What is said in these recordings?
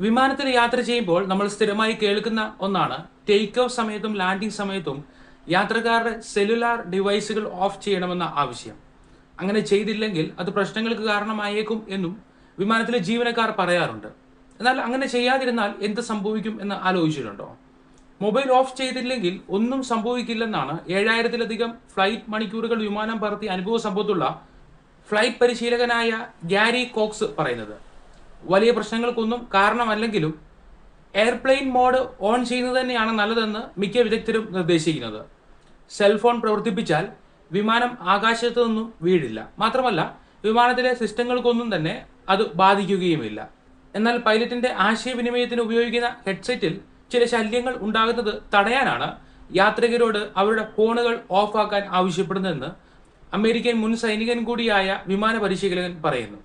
വിമാനത്തിൽ യാത്ര ചെയ്യുമ്പോൾ നമ്മൾ സ്ഥിരമായി കേൾക്കുന്ന ഒന്നാണ്. ടേക്ക് ഓഫ് സമയത്തും ലാൻഡിംഗ് സമയത്തും യാത്രക്കാരുടെ സെല്ലുലാർ ഡിവൈസുകൾ ഓഫ് ചെയ്യണമെന്ന ആവശ്യം. അങ്ങനെ ചെയ്തില്ലെങ്കിൽ അത് പ്രശ്നങ്ങൾക്ക് കാരണമായേക്കും എന്നും വിമാനത്തിലെ ജീവനക്കാർ പറയാറുണ്ട്. എന്നാൽ അങ്ങനെ ചെയ്യാതിരുന്നാൽ എന്ത് സംഭവിക്കും എന്ന് ആലോചിച്ചിട്ടുണ്ടോ? മൊബൈൽ ഓഫ് ചെയ്തില്ലെങ്കിൽ ഒന്നും സംഭവിക്കില്ലെന്നാണ് ഏഴായിരത്തിലധികം ഫ്ലൈറ്റ് മണിക്കൂറുകൾ വിമാനം പറത്തി അനുഭവ സമ്പത്തുള്ള ഫ്ലൈറ്റ് പരിശീലകനായ ഗ്യാരി കോക്സ് പറയുന്നത്. വലിയ പ്രശ്നങ്ങൾക്കൊന്നും കാരണമല്ലെങ്കിലും എയർപ്ലെയിൻ മോഡ് ഓൺ ചെയ്യുന്നത് തന്നെയാണ് നല്ലതെന്ന് മിക്ക വിദഗ്ധരും നിർദ്ദേശിക്കുന്നത്. സെൽഫോൺ പ്രവർത്തിപ്പിച്ചാൽ വിമാനം ആകാശത്തു നിന്നും വീഴില്ല. മാത്രമല്ല വിമാനത്തിലെ സിസ്റ്റങ്ങൾക്കൊന്നും തന്നെ അത് ബാധിക്കുകയുമില്ല. എന്നാൽ പൈലറ്റിന്റെ ആശയവിനിമയത്തിന് ഉപയോഗിക്കുന്ന ഹെഡ്സെറ്റിൽ ചില ശല്യങ്ങൾ ഉണ്ടാകുന്നത് തടയാനാണ് യാത്രികരോട് അവരുടെ ഫോണുകൾ ഓഫാക്കാൻ ആവശ്യപ്പെടുന്നതെന്ന് അമേരിക്കൻ മുൻ സൈനികൻ കൂടിയായ വിമാന പരിശീലകൻ പറയുന്നു.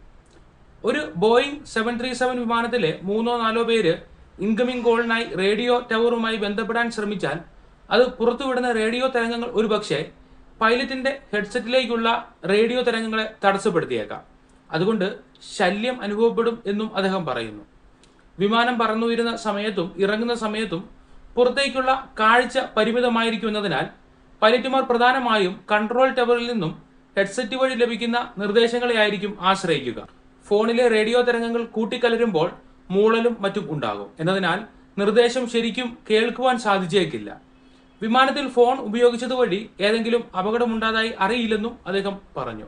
ഒരു ബോയിങ് സെവൻ ത്രീ സെവൻ വിമാനത്തിലെ മൂന്നോ നാലോ പേര് ഇൻകമിംഗ് കോളിനായി റേഡിയോ ടവറുമായി ബന്ധപ്പെടാൻ ശ്രമിച്ചാൽ അത് പുറത്തുവിടുന്ന റേഡിയോ തരംഗങ്ങൾ ഒരുപക്ഷെ പൈലറ്റിന്റെ ഹെഡ്സെറ്റിലേക്കുള്ള റേഡിയോ തരംഗങ്ങളെ തടസ്സപ്പെടുത്തിയേക്കാം. അതുകൊണ്ട് ശല്യം അനുഭവപ്പെടും എന്നും അദ്ദേഹം പറയുന്നു. വിമാനം പറന്നുയരുന്ന സമയത്തും ഇറങ്ങുന്ന സമയത്തും പുറത്തേക്കുള്ള കാഴ്ച പരിമിതമായിരിക്കുന്നതിനാൽ പൈലറ്റുമാർ പ്രധാനമായും കൺട്രോൾ ടവറിൽ നിന്നും ഹെഡ്സെറ്റ് വഴി ലഭിക്കുന്ന നിർദ്ദേശങ്ങളെ ആയിരിക്കും ആശ്രയിക്കുക. ഫോണിലെ റേഡിയോ തരംഗങ്ങൾ കൂട്ടിക്കലരുമ്പോൾ മൂളലും മറ്റും ഉണ്ടാകും. എന്നതിനാൽ നിർദ്ദേശം ശരിക്കും കേൾക്കുവാൻ സാധിച്ചേക്കില്ല. വിമാനത്തിൽ ഫോൺ ഉപയോഗിച്ചതുവഴി ഏതെങ്കിലും അപകടമുണ്ടായതായി അറിയില്ലെന്നും അദ്ദേഹം പറഞ്ഞു.